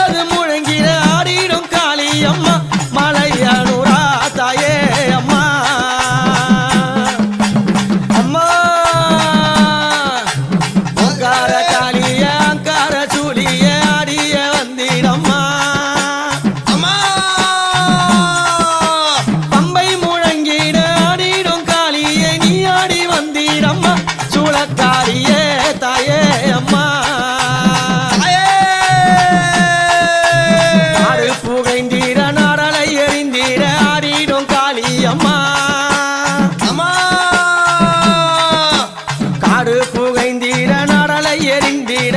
Yeah, the நாடு புகைந்தீர நடலை எரிந்தீர.